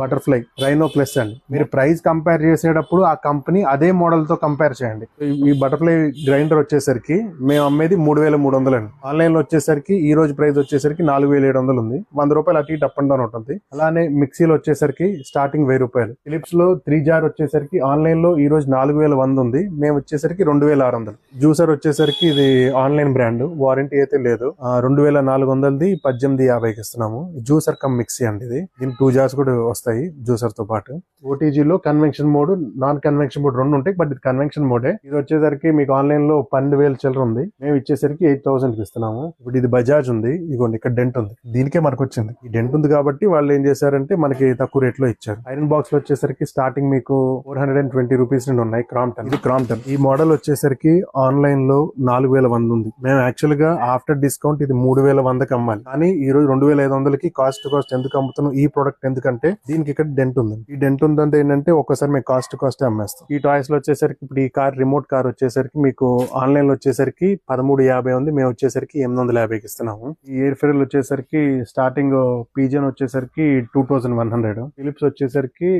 Butterfly rhino plus అండి. మీరు price compare చేసేటప్పుడు ఆ కంపెనీ అదే మోడల్తో కంపేర్ చేయండి. ఈ- బటర్ఫ్లై గ్రైండర్ వచ్చేసరికి మేము అమ్మేది మూడు వేల మూడు వందలు అండి. ఆన్లైన్లో వచ్చేసరికి ఈ రోజు ప్రైస్ వచ్చేసరికి నాలుగు వేల ఏడు వందలు ఉంది. వంద రూపాయలు అటు ఇటు అప్ అండ్ డౌన్ ఉంటుంది. అలానే మిక్సీలో వచ్చేసరికి స్టార్టింగ్ వెయ్యి రూపాయలు. ఫిలిప్స్లో త్రీ జార్ వచ్చేసరికి ఆన్లైన్లో ఈ రోజు నాలుగు వేల వంద ఉంది. మేము వచ్చేసరికి రెండు వేల ఆరు వందలు. జ్యూసర్ వచ్చేసరికి ఇది ఆన్లైన్ బ్రాండ్ వారంటీ అయితే లేదు. రెండు వేల నాలుగు వందలది పద్దెనిమిది యాభైకి ఇస్తున్నాము. జ్యూసర్ కమ్ మిక్సీ అండి ఇది. దీని టూ జార్స్ కూడా వస్తాయి. జ్యూసర్తో పాటు. ఓటీజీ లో convention mode non convention mode రెండు ఉంటాయి బట్ ఇది కన్వెన్షన్ మోడే. ఇది వచ్చేసరికి మీకు ఆన్లైన్లో పన్నెండు వేల చిల్లర ఉంది. మేము ఇచ్చేసరికి ఎయిట్ థౌసండ్కి ఇస్తున్నాము. ఇప్పుడు ఇది బజాజ్ ఉంది. ఇదిగోండి ఇక్కడ డెంట్ ఉంది. దీనికే మనకు వచ్చింది. ఈ డెంట్ ఉంది కాబట్టి వాళ్ళు ఏం చేశారంటే మనకి తక్కువ రేట్లో ఇచ్చారు. ఐరన్ బాక్స్లో వచ్చేసరికి స్టార్టింగ్ మీకు four hundred and twenty rupees నుండి ఉన్నాయి క్రాంప్టన్. ఇది క్రాంప్టన్. ఈ మోడల్ వచ్చేసరికి ఆన్లైన్లో నాలుగు వేల వంద ఉంది. మేము యాక్చువల్గా ఆఫ్టర్ డిస్కౌంట్ ఇది మూడు వేల వందకి అమ్మాలి. కానీ ఈ రోజు రెండు వేల ఐదు వందలకి కాస్ట్ కాస్ట్ ఎందుకు అమ్ముతున్నాం ఈ ప్రొడక్ట్ ఎందుకంటే దీనికి ఇక్కడ డెంట్ ఉంది ఈ డెంట్ ఉందంటే ఏంటంటే ఒక్కసారి మేము కాస్ట్ కాస్ట్ అమ్మేస్తాం. ఈ టాయ్స్లో వచ్చేసరికి ఇప్పుడు ఈ కార్ రిమోట్ కార్ వచ్చేసరికి మీకు ఆన్లైన్లో వచ్చేసరికి పదమూడు యాభై ఉంది. మేము వచ్చేసరికి ఎనిమిది వందల యాభైకి ఇస్తున్నాము. ఈ ఎయిర్ ఫెరల్ వచ్చేసరికి స్టార్టింగ్ పీజన్ వచ్చేసరికి two thousand one hundred Philips వచ్చేసరికి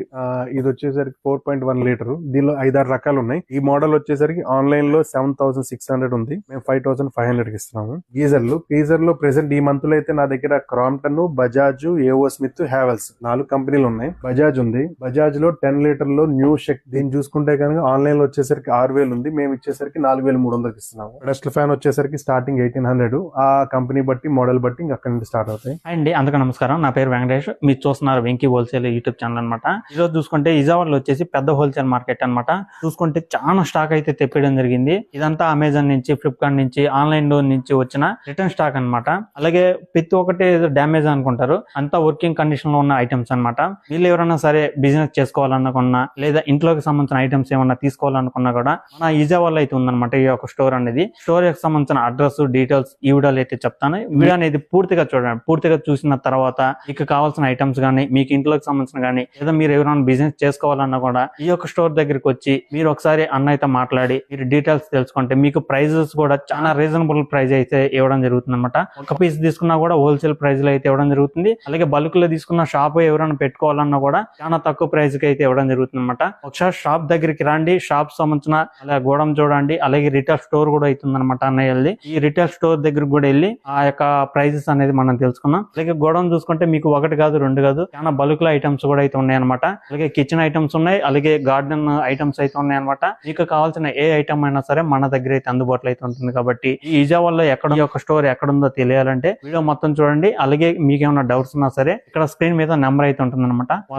ఇది వచ్చేసరికి ఫోర్ పాయింట్ వన్ లీటర్ దీనిలో ఐదారు రకాలు ఉన్నాయి. ఈ మోడల్ వచ్చేసరికి ఆన్లైన్లో సెవెన్ థౌసండ్ సిక్స్ హండ్రెడ్ ఉంది. మేము ఫైవ్ థౌసండ్ ఫైవ్ హండ్రెడ్కి ఇస్తున్నాము. గీజర్లు గీజర్లో ప్రెసెంట్ ఈ మంత్లో అయితే నా దగ్గర Crompton Bajaj A O Smith Havells నాలుగు కంపెనీ కంపెనీలు ఉన్నాయి. బజాజ్ ఉంది. బజాజ్లో టెన్ లీటర్లో న్యూ షెక్ దీన్ని చూసుకుంటే కనుక ఆన్లైన్లో వచ్చేసరికి ఆరు వేలు ఉంది. మేము ఇచ్చేసరికి నాలుగు వేలు మూడు వందలకి ఇస్తున్నాము. డస్ట్ ఫ్యాన్ వచ్చేసరికి స్టార్టింగ్ ఎయిటీన్ హండ్రెడ్. ఆ కంపెనీ బట్టి మోడల్ బట్టి ఇంకా అక్కడ నుంచి స్టార్ట్ అవుతాయి. అండి అందరికీ నమస్కారం. నా పేరు వెంకటేష్. మీరు చూస్తున్నారు వెంకీ హోల్సేల్ యూట్యూబ్ ఛానల్ అనమాట ఈ రోజు చూసుకుంటే ఇజావాడలో వచ్చేసి పెద్ద హోల్సేల్ మార్కెట్ అన్నమాట. చూసుకుంటే చాలా స్టాక్ అయితే తెప్పడం జరిగింది. ఇదంతా అమెజాన్ నుంచి ఫ్లిప్కార్ట్ నుంచి ఆన్లైన్లో నుంచి వచ్చిన రిటర్న్ స్టాక్ అన్నమాట. అలాగే ప్రతి ఒక్కటి డ్యామేజ్ అనుకుంటారు. అంతా వర్కింగ్ కండిషన్లో ఉన్న ఐటమ్స్ అన్నమాట. వీళ్ళు ఎవరైనా సరే బిజినెస్ చేసుకోవాలనుకున్నా లేదా ఇంట్లోకి సంబంధించిన ఐటమ్స్ ఏమన్నా తీసుకోవాలనుకున్నా కూడా మన ఇజావాడలో అయితే ఉందన్నమాట ఈ యొక్క స్టోర్ అనేది. స్టోర్కి సంబంధించిన అడ్రస్ డీటెయిల్స్ ఈ వీడియోలో అయితే చెప్తాను. వీడియో అనేది పూర్తిగా చూడండి. పూర్తిగా చూసిన తర్వాత మీకు కావాల్సిన ఐటమ్స్ కానీ మీకు ఇంట్లోకి సంబంధించిన కానీ లేదా మీరు ఎవరైనా బిజినెస్ చేసుకోవాలన్నా కూడా ఈ యొక్క స్టోర్ దగ్గరికి వచ్చి మీరు ఒకసారి అన్నయ్యతో మాట్లాడి మీరు డీటెయిల్స్ తెలుసుకుంటే మీకు ప్రైజెస్ కూడా చాలా రీజనబుల్ ప్రైస్ అయితే ఇవ్వడం జరుగుతుంది అనమాట ఒక పీస్ తీసుకున్నా కూడా హోల్సేల్ ప్రైస్లో అయితే ఇవ్వడం జరుగుతుంది. అలాగే బల్క్లో తీసుకున్న షాప్ ఎవరైనా పెట్టుకోవాలన్నా కూడా చాలా తక్కువ ప్రైస్కి అయితే ఇవ్వడం జరుగుతుంది అనమాట ఒకసారి షాప్ దగ్గరికి రండి షాప్ సంబంధించిన అలా గోడం చూడండి అలాగే రిటైల్ స్టోర్ కూడా అవుతుంది అనమాట అన్నయ్య ఈ రిటైల్ స్టోర్ దగ్గర కూడా వెళ్ళి ఆ యొక్క ప్రైజెస్ అనేది మనం తెలుసుకున్నాం అలాగే గోడం చూసుకుంటే మీకు ఒకటి కాదు రెండు కాదు చాలా బల్క్లో ఐటమ్స్ కూడా అయితే ఉన్నాయి అనమాట అలాగే కిచెన్ ఐటమ్స్ ఉన్నాయి అలాగే గార్డెన్ ఐటమ్స్ అయితే ఉన్నాయి అనమాట మీకు కావాల్సిన ఏ ఐటమ్ అయినా సరే మన దగ్గర అయితే అందుబాటులో అయితే ఉంటుంది కాబట్టి ఈ ఇజావాల్లో ఎక్కడ ఈ యొక్క స్టోర్ ఎక్కడ ఉందో తెలియాలంటే వీడియో మొత్తం చూడండి. అలాగే మీకు ఏమైనా డౌట్స్ ఉన్నా సరే ఇక్కడ స్క్రీన్ మీద నెంబర్ అయితే ఉంటుంది అనమాట